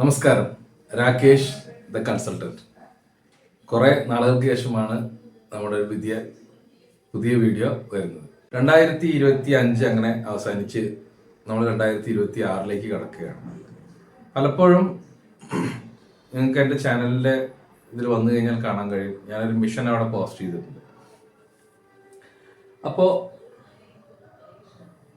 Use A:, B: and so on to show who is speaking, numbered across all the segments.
A: നമസ്കാരം. Rakesh the consultant. കുറേ നാളുകൾക്ക് ശേഷമാണ് നമ്മുടെ ഒരു പുതിയ പുതിയ വീഡിയോ വരുന്നത്. രണ്ടായിരത്തി ഇരുപത്തി അഞ്ച് അങ്ങനെ അവസാനിച്ച് നമ്മൾ രണ്ടായിരത്തി ഇരുപത്തി ആറിലേക്ക് കടക്കുകയാണ്. പലപ്പോഴും നിങ്ങൾക്ക് എന്റെ ചാനലിന്റെ ഇതിൽ വന്നു കഴിഞ്ഞാൽ കാണാൻ കഴിയും. ഞാനൊരു മിഷൻ അവിടെ പോസ്റ്റ് ചെയ്തിട്ടുണ്ട്. അപ്പോൾ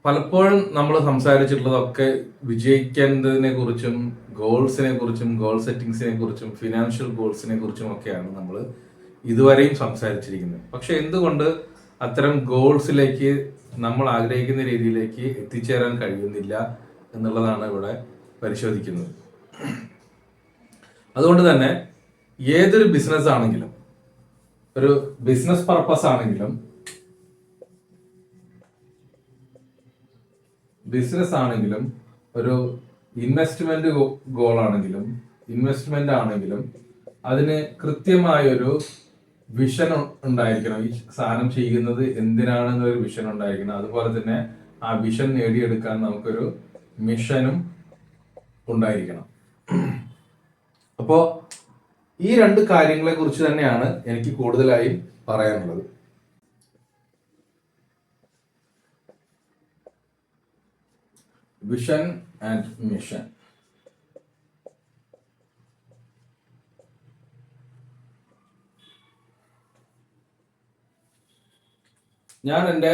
A: പലപ്പോഴും നമ്മൾ സംസാരിച്ചിട്ടുള്ളതൊക്കെ വിജയിക്കേണ്ടതിനെ കുറിച്ചും ഗോൾസിനെ കുറിച്ചും ഗോൾ സെറ്റിങ്സിനെ കുറിച്ചും ഫിനാൻഷ്യൽ ഗോൾസിനെ കുറിച്ചും ഒക്കെയാണ് നമ്മൾ ഇതുവരെയും സംസാരിച്ചിരിക്കുന്നത്. പക്ഷെ എന്തുകൊണ്ട് അത്തരം ഗോൾസിലേക്ക് നമ്മൾ ആഗ്രഹിക്കുന്ന രീതിയിലേക്ക് എത്തിച്ചേരാൻ കഴിയുന്നില്ല എന്നുള്ളതാണ് ഇവിടെ പരിശോധിക്കുന്നത്. അതുകൊണ്ട് തന്നെ ഏതൊരു ബിസിനസ് ആണെങ്കിലും ഒരു ബിസിനസ് പർപ്പസ് ആണെങ്കിലും ബിസിനസ് ആണെങ്കിലും ഒരു ഇൻവെസ്റ്റ്മെന്റ് ഗോൾ ആണെങ്കിലും ഇൻവെസ്റ്റ്മെന്റ് ആണെങ്കിലും അതിന് കൃത്യമായൊരു വിഷൻ ഉണ്ടായിരിക്കണം. ഈ സാധനം ചെയ്യുന്നത് എന്തിനാണെന്നൊരു വിഷൻ ഉണ്ടായിരിക്കണം. അതുപോലെ തന്നെ ആ വിഷൻ നേടിയെടുക്കാൻ നമുക്കൊരു മിഷനും ഉണ്ടായിരിക്കണം. അപ്പോ ഈ രണ്ട് കാര്യങ്ങളെ കുറിച്ച് തന്നെയാണ് എനിക്ക് കൂടുതലായും പറയാനുള്ളത്. വിഷൻ ആൻഡ് മിഷൻ ഞാൻ എന്റെ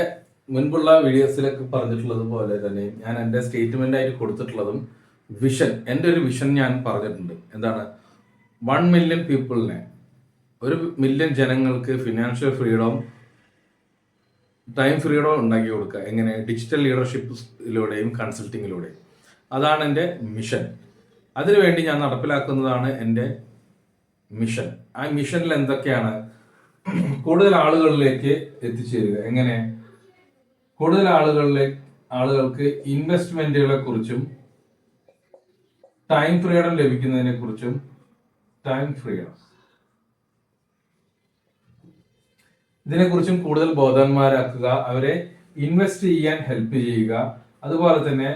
A: മുൻപുള്ള വീഡിയോസിലൊക്കെ പറഞ്ഞിട്ടുള്ളത് പോലെ തന്നെ ഞാൻ എന്റെ സ്റ്റേറ്റ്മെന്റ് ആയിട്ട് കൊടുത്തിട്ടുള്ളതും വിഷൻ എന്റെ ഒരു വിഷൻ ഞാൻ പറഞ്ഞിട്ടുണ്ട്. എന്താണ്? വൺ മില്യൺ പീപ്പിളിനെ ഒരു മില്യൺ ജനങ്ങൾക്ക് ഫിനാൻഷ്യൽ ഫ്രീഡം ടൈം ഫ്രീഡോ ഉണ്ടാക്കി കൊടുക്കുക. എങ്ങനെ? ഡിജിറ്റൽ ലീഡർഷിപ്പിലൂടെയും കൺസൾട്ടിങ്ങിലൂടെയും അതാണ് എന്റെ മിഷൻ അതിനുവേണ്ടി ഞാൻ നടപ്പിലാക്കുന്നതാണ് എന്റെ മിഷൻ ആ മിഷനിൽ എന്തൊക്കെയാണ്? കൂടുതൽ ആളുകളിലേക്ക് എത്തിച്ചേരുക. എങ്ങനെ? കൂടുതൽ ആളുകളിലെ ആളുകൾക്ക് ഇൻവെസ്റ്റ്മെന്റുകളെ കുറിച്ചും ടൈം ഫ്രീഡം ലഭിക്കുന്നതിനെ കുറിച്ചും ടൈം ഫ്രീഡം ഇതിനെക്കുറിച്ചും കൂടുതൽ ബോധവാന്മാരാക്കുക അവരെ ഇൻവെസ്റ്റ് ചെയ്യാൻ ഹെൽപ്പ് ചെയ്യുക. അതുപോലെ തന്നെ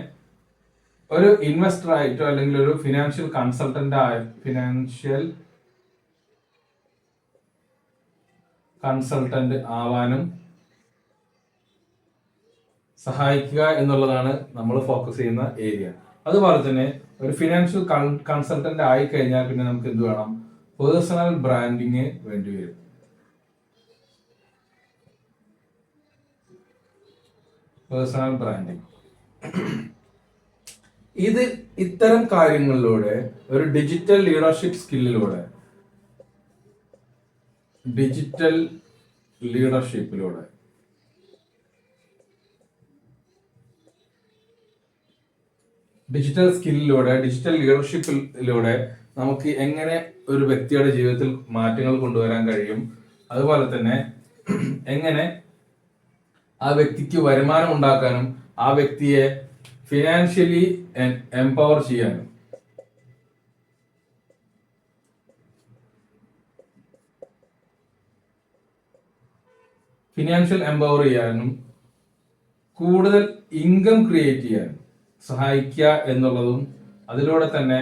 A: ഒരു ഇൻവെസ്റ്റർ ആയിട്ടോ അല്ലെങ്കിൽ ഒരു ഫിനാൻഷ്യൽ കൺസൾട്ടന്റ് ആയി ഫിനാൻഷ്യൽ കൺസൾട്ടന്റ് ആവാനും സഹായിക്കുക എന്നുള്ളതാണ് നമ്മൾ ഫോക്കസ് ചെയ്യുന്ന ഏരിയ. അതുപോലെ തന്നെ ഒരു ഫിനാൻഷ്യൽ കൺസൾട്ടന്റ് ആയി കഴിഞ്ഞാൽ പിന്നെ നമുക്ക് എന്ത് വേണം? പേഴ്സണൽ ബ്രാൻഡിങ് വേണ്ടി വരും. Personal branding. ഇത് ഇത്തരം കാര്യങ്ങളിലൂടെ ഒരു ഡിജിറ്റൽ ലീഡർഷിപ്പ് സ്കില്ലിലൂടെ ഡിജിറ്റൽ ലീഡർഷിപ്പിലൂടെ ഡിജിറ്റൽ സ്കില്ലിലൂടെ ഡിജിറ്റൽ ലീഡർഷിപ്പിലൂടെ നമുക്ക് എങ്ങനെ ഒരു വ്യക്തിയുടെ ജീവിതത്തിൽ മാറ്റങ്ങൾ കൊണ്ടുവരാൻ കഴിയും? അതുപോലെ തന്നെ എങ്ങനെ ആ വ്യക്തിക്ക് വരുമാനം ഉണ്ടാക്കാനും ആ വ്യക്തിയെ ഫിനാൻഷ്യലി എംപവർ ചെയ്യാനും. ഫിനാൻഷ്യൽ എംപവർ ചെയ്യാനും കൂടുതൽ ഇൻകം ക്രിയേറ്റ് ചെയ്യാൻ സഹായിക്കുക എന്നുള്ളതും അതിലൂടെ തന്നെ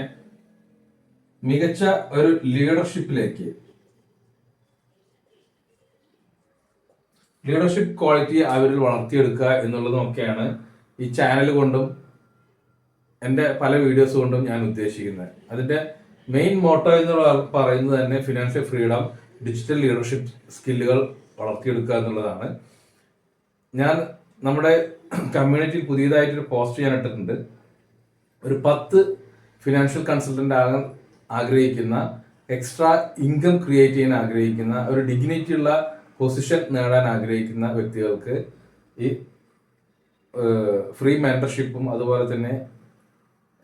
A: മികച്ച ഒരു ലീഡർഷിപ്പിലേക്ക് ലീഡർഷിപ്പ് ക്വാളിറ്റി അവരിൽ വളർത്തിയെടുക്കുക എന്നുള്ളതുമൊക്കെയാണ് ഈ ചാനൽ കൊണ്ടും എന്റെ പല വീഡിയോസ് കൊണ്ടും ഞാൻ ഉദ്ദേശിക്കുന്നത്. അതിന്റെ മെയിൻ മോട്ടോ എന്ന് പറയുന്നത് തന്നെ ഫിനാൻഷ്യൽ ഫ്രീഡം ഡിജിറ്റൽ ലീഡർഷിപ്പ് സ്കില്ലുകൾ വളർത്തിയെടുക്കുക എന്നുള്ളതാണ്. ഞാൻ നമ്മുടെ കമ്മ്യൂണിറ്റിയിൽ പുതിയതായിട്ടൊരു പോസ്റ്റ് ചെയ്യാൻ ഇട്ടിട്ടുണ്ട്. ഒരു പത്ത് ഫിനാൻഷ്യൽ കൺസൾട്ടന്റ് ആകാൻ ആഗ്രഹിക്കുന്ന എക്സ്ട്രാ ഇൻകം ക്രിയേറ്റ് ചെയ്യാൻ ആഗ്രഹിക്കുന്ന ഒരു ഡിഗ്നിറ്റി ഉള്ള പൊസിഷൻ നേടാൻ ആഗ്രഹിക്കുന്ന വ്യക്തികൾക്ക് ഈ ഫ്രീ മെന്റർഷിപ്പും അതുപോലെ തന്നെ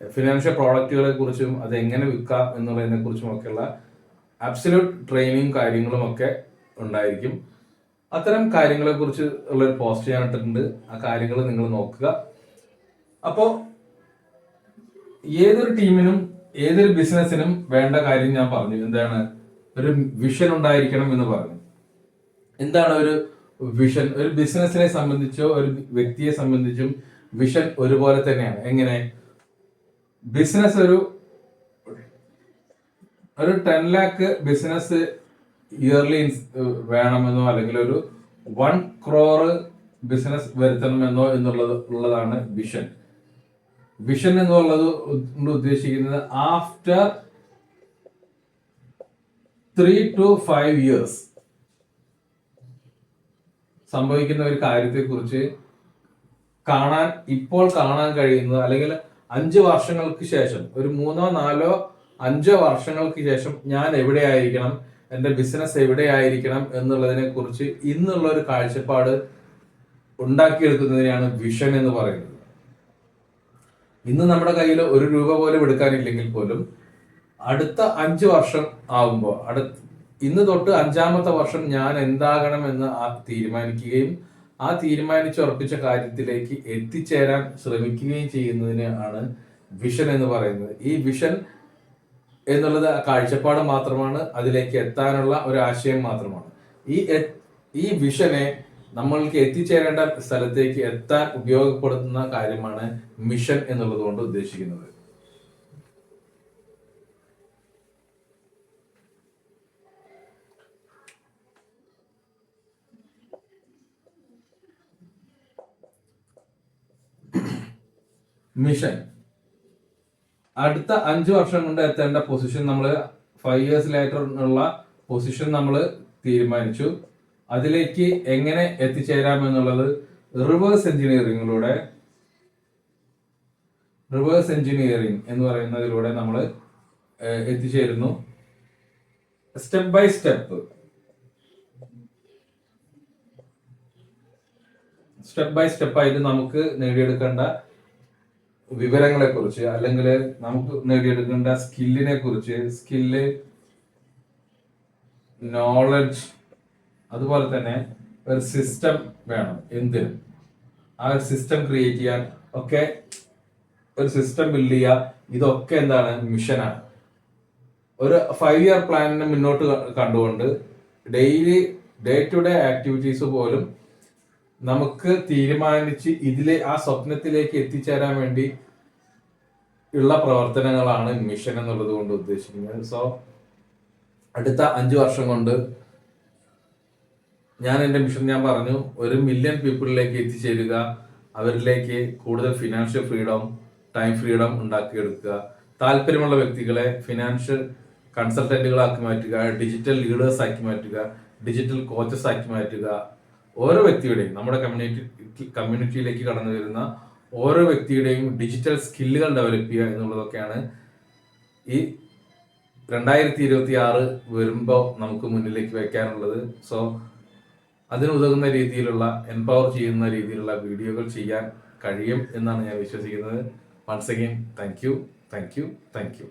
A: ഫിനാൻഷ്യൽ പ്രോഡക്റ്റുകളെ കുറിച്ചും അത് എങ്ങനെ വിൽക്കാം എന്നുള്ളതിനെ കുറിച്ചും ഒക്കെയുള്ള അബ്സല്യൂട്ട് ട്രെയിനിങ് കാര്യങ്ങളും ഒക്കെ ഉണ്ടായിരിക്കും. അത്തരം കാര്യങ്ങളെ കുറിച്ച് ഉള്ളൊരു പോസ്റ്റ് ഞാൻ ഇട്ടിട്ടുണ്ട്. ആ കാര്യങ്ങൾ നിങ്ങൾ നോക്കുക. അപ്പോ ഏതൊരു ടീമിനും ഏതൊരു ബിസിനസ്സിനും വേണ്ട കാര്യം ഞാൻ പറഞ്ഞു. എന്താണ്? ഒരു വിഷൻ ഉണ്ടായിരിക്കണം എന്ന് പറഞ്ഞു. എന്താണ് ഒരു വിഷൻ ഒരു ബിസിനസിനെ സംബന്ധിച്ചോ ഒരു വ്യക്തിയെ സംബന്ധിച്ചും വിഷൻ ഒരുപോലെ തന്നെയാണ്. എങ്ങനെ? ബിസിനസ് ഒരു ഒരു ടെൻ ലാക്ക് ബിസിനസ് ഇയർലി വേണമെന്നോ അല്ലെങ്കിൽ ഒരു വൺ ക്രോർ ബിസിനസ് വരുത്തണമെന്നോ എന്നുള്ളത് ഉള്ളതാണ് വിഷൻ വിഷൻ എന്നുള്ളത് ഉദ്ദേശിക്കുന്നത് after three to five years സംഭവിക്കുന്ന ഒരു കാര്യത്തെക്കുറിച്ച് കാണാൻ ഇപ്പോൾ കാണാൻ കഴിയുന്നത് അല്ലെങ്കിൽ അഞ്ച് വർഷങ്ങൾക്ക് ശേഷം ഒരു മൂന്നോ നാലോ അഞ്ചോ വർഷങ്ങൾക്ക് ശേഷം ഞാൻ എവിടെയായിരിക്കണം എന്റെ ബിസിനസ് എവിടെയായിരിക്കണം എന്നുള്ളതിനെ കുറിച്ച് ഇന്നുള്ള ഒരു കാഴ്ചപ്പാട് ഉണ്ടാക്കിയെടുക്കുന്നതിനെയാണ് വിഷൻ എന്ന് പറയുന്നത്. ഇന്ന് നമ്മുടെ കയ്യിൽ ഒരു രൂപ പോലും എടുക്കാനില്ലെങ്കിൽ പോലും അടുത്ത അഞ്ച് വർഷം ആവുമ്പോൾ അടുത്ത ഇന്ന് തൊട്ട് അഞ്ചാമത്തെ വർഷം ഞാൻ എന്താകണം എന്ന് ആ തീരുമാനിക്കുകയും ആ തീരുമാനിച്ചുറപ്പിച്ച കാര്യത്തിലേക്ക് എത്തിച്ചേരാൻ ശ്രമിക്കുകയും ചെയ്യുന്നതിന് ആണ് വിഷൻ എന്ന് പറയുന്നത്. ഈ വിഷൻ എന്നുള്ളത് കാഴ്ചപ്പാട് മാത്രമാണ് അതിലേക്ക് എത്താനുള്ള ഒരു ആശയം മാത്രമാണ്. ഈ ഈ വിഷനെ നമ്മൾക്ക് എത്തിച്ചേരേണ്ട സ്ഥലത്തേക്ക് എത്താൻ ഉപയോഗപ്പെടുത്തുന്ന കാര്യമാണ് മിഷൻ എന്നുള്ളത് കൊണ്ട് ഉദ്ദേശിക്കുന്നത്. മിഷൻ. അടുത്ത അഞ്ച് വർഷം കൊണ്ട് എത്തേണ്ട പൊസിഷൻ നമ്മൾ ഫൈവ് ഇയേഴ്സ് ലേറ്റർ ഉള്ള പൊസിഷൻ നമ്മൾ തീരുമാനിച്ചു. അതിലേക്ക് എങ്ങനെ എത്തിച്ചേരാം എന്നുള്ളത് റിവേഴ്സ് എഞ്ചിനീയറിംഗിലൂടെ റിവേഴ്സ് എഞ്ചിനീയറിംഗ് എന്ന് പറയുന്നതിലൂടെ നമ്മൾ എത്തിച്ചേരുന്നു. Step by step step by step ആയിട്ട് നമുക്ക് നേടിയെടുക്കേണ്ട വിവരങ്ങളെ കുറിച്ച് അല്ലെങ്കിൽ നമുക്ക് നേടിയെടുക്കേണ്ട സ്കില്ലിനെ കുറിച്ച് സ്കില്ല് നോളജ് അതുപോലെ തന്നെ ഒരു സിസ്റ്റം വേണം എന്തിനും. ആ ഒരു സിസ്റ്റം ക്രിയേറ്റ് ചെയ്യാൻ ഒക്കെ ഒരു സിസ്റ്റം ബിൽഡ് ചെയ്യുക ഇതൊക്കെ എന്താണ്? മിഷനാണ് ഒരു ഫൈവ് ഇയർ പ്ലാനിനെ മുന്നോട്ട് കണ്ടുകൊണ്ട് daily day to day activities പോലും നമുക്ക് തീരുമാനിച്ച് ഇതിലെ ആ സ്വപ്നത്തിലേക്ക് എത്തിച്ചേരാൻ വേണ്ടി ഉള്ള പ്രവർത്തനങ്ങളാണ് മിഷൻ എന്നുള്ളത് കൊണ്ട് ഉദ്ദേശിക്കുന്നത്. സോ അടുത്ത അഞ്ചു വർഷം കൊണ്ട് ഞാൻ എന്റെ മിഷൻ ഞാൻ പറഞ്ഞു ഒരു മില്യൺ പീപ്പിളിലേക്ക് എത്തിച്ചേരുക അവരിലേക്ക് കൂടുതൽ ഫിനാൻഷ്യൽ ഫ്രീഡം ടൈം ഫ്രീഡം ഉണ്ടാക്കിയെടുക്കുക. താല്പര്യമുള്ള വ്യക്തികളെ ഫിനാൻഷ്യൽ കൺസൾട്ടന്റുകളാക്കി മാറ്റുക ഡിജിറ്റൽ ലീഡേഴ്സ് ആക്കി മാറ്റുക ഡിജിറ്റൽ കോച്ചസ് ആക്കി മാറ്റുക ഓരോ വ്യക്തിയുടെയും നമ്മുടെ കമ്മ്യൂണിറ്റി കമ്മ്യൂണിറ്റിയിലേക്ക് കടന്നു വരുന്ന ഓരോ വ്യക്തിയുടെയും ഡിജിറ്റൽ സ്കില്ലുകൾ ഡെവലപ്പ് ചെയ്യുക എന്നുള്ളതൊക്കെയാണ് ഈ രണ്ടായിരത്തി ഇരുപത്തി ആറ് വരുമ്പോൾ നമുക്ക് മുന്നിലേക്ക് വയ്ക്കാനുള്ളത്. സോ അതിനുതകുന്ന രീതിയിലുള്ള എംപവർ ചെയ്യുന്ന രീതിയിലുള്ള വീഡിയോകൾ ചെയ്യാൻ കഴിയും എന്നാണ് ഞാൻ വിശ്വസിക്കുന്നത്. Once again thank you thank you thank you